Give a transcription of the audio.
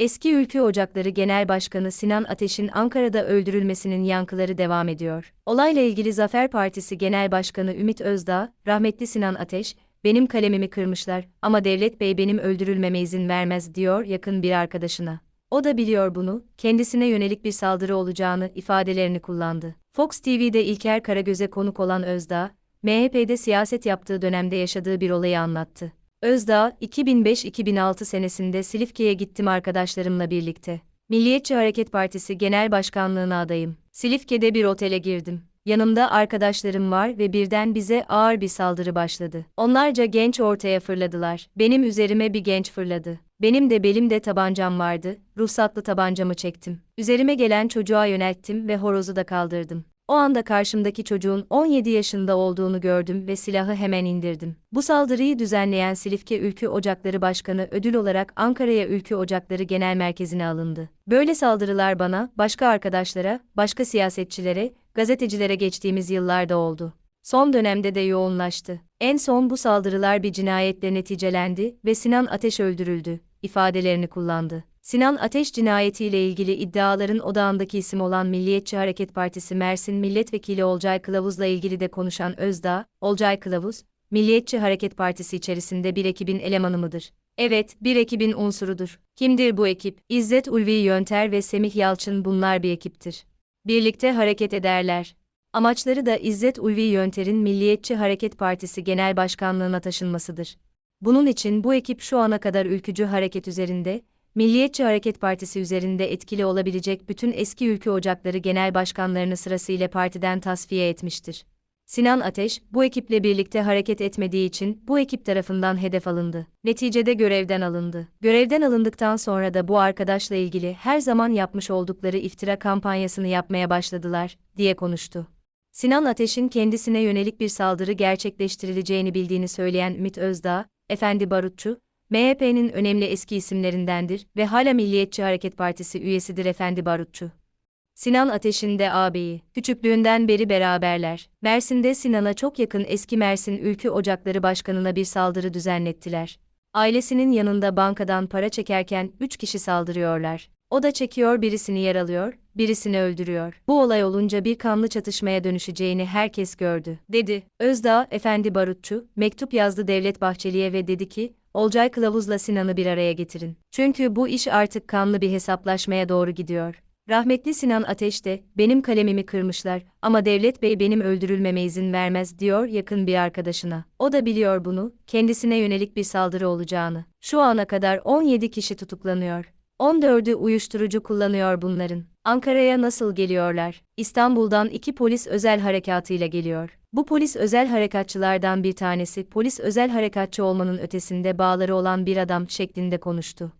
Eski Ülkü Ocakları Genel Başkanı Sinan Ateş'in Ankara'da öldürülmesinin yankıları devam ediyor. Olayla ilgili Zafer Partisi Genel Başkanı Ümit Özdağ, rahmetli Sinan Ateş, benim kalemimi kırmışlar ama Devlet Bey benim öldürülmeme izin vermez diyor yakın bir arkadaşına. O da biliyor bunu, kendisine yönelik bir saldırı olacağını ifadelerini kullandı. Fox TV'de İlker Karagöz'e konuk olan Özdağ, MHP'de siyaset yaptığı dönemde yaşadığı bir olayı anlattı. Özdağ, 2005-2006 senesinde Silifke'ye gittim arkadaşlarımla birlikte. Milliyetçi Hareket Partisi Genel Başkanlığına adayım. Silifke'de bir otele girdim. Yanımda arkadaşlarım var ve birden bize ağır bir saldırı başladı. Onlarca genç ortaya fırladılar. Benim üzerime bir genç fırladı. Benim de belimde tabancam vardı. Ruhsatlı tabancamı çektim. Üzerime gelen çocuğa yönelttim ve horozu da kaldırdım. O anda karşımdaki çocuğun 17 yaşında olduğunu gördüm ve silahı hemen indirdim. Bu saldırıyı düzenleyen Silifke Ülkü Ocakları Başkanı ödül olarak Ankara'ya Ülkü Ocakları Genel Merkezi'ne alındı. Böyle saldırılar bana, başka arkadaşlara, başka siyasetçilere, gazetecilere geçtiğimiz yıllarda oldu. Son dönemde de yoğunlaştı. En son bu saldırılar bir cinayetle neticelendi ve Sinan Ateş öldürüldü ifadelerini kullandı. Sinan Ateş cinayetiyle ilgili iddiaların odağındaki isim olan Milliyetçi Hareket Partisi Mersin Milletvekili Olcay Kılavuz'la ilgili de konuşan Özdağ, Olcay Kılavuz, Milliyetçi Hareket Partisi içerisinde bir ekibin elemanı mıdır? Evet, bir ekibin unsurudur. Kimdir bu ekip? İzzet Ulvi Yönter ve Semih Yalçın bunlar bir ekiptir. Birlikte hareket ederler. Amaçları da İzzet Ulvi Yönter'in Milliyetçi Hareket Partisi Genel Başkanlığına taşınmasıdır. Bunun için bu ekip şu ana kadar ülkücü hareket üzerinde, Milliyetçi Hareket Partisi üzerinde etkili olabilecek bütün eski ülke ocakları genel başkanlarını sırasıyla partiden tasfiye etmiştir. Sinan Ateş, bu ekiple birlikte hareket etmediği için bu ekip tarafından hedef alındı. Neticede görevden alındı. Görevden alındıktan sonra da bu arkadaşla ilgili her zaman yapmış oldukları iftira kampanyasını yapmaya başladılar, diye konuştu. Sinan Ateş'in kendisine yönelik bir saldırı gerçekleştirileceğini bildiğini söyleyen Ümit Özdağ, Efendi Barutçu, MHP'nin önemli eski isimlerindendir ve hala Milliyetçi Hareket Partisi üyesidir Efendi Barutçu. Sinan Ateş'in de ağabeyi, küçüklüğünden beri beraberler. Mersin'de Sinan'a çok yakın eski Mersin Ülkü Ocakları Başkanı'na bir saldırı düzenlettiler. Ailesinin yanında bankadan para çekerken üç kişi saldırıyorlar. O da çekiyor birisini yaralıyor, birisini öldürüyor. Bu olay olunca bir kanlı çatışmaya dönüşeceğini herkes gördü, dedi. Özdağ, Efendi Barutçu, mektup yazdı Devlet Bahçeli'ye ve dedi ki, Olcay Kılavuz'la Sinan'ı bir araya getirin. Çünkü bu iş artık kanlı bir hesaplaşmaya doğru gidiyor. Rahmetli Sinan Ateş de, benim kalemimi kırmışlar ama Devlet Bey benim öldürülmeme izin vermez diyor yakın bir arkadaşına. O da biliyor bunu, kendisine yönelik bir saldırı olacağını. Şu ana kadar 17 kişi tutuklanıyor. 14'ü uyuşturucu kullanıyor bunların. Ankara'ya nasıl geliyorlar? İstanbul'dan iki polis özel harekatıyla geliyor. Bu polis özel harekatçılardan bir tanesi polis özel harekatçı olmanın ötesinde bağları olan bir adam şeklinde konuştu.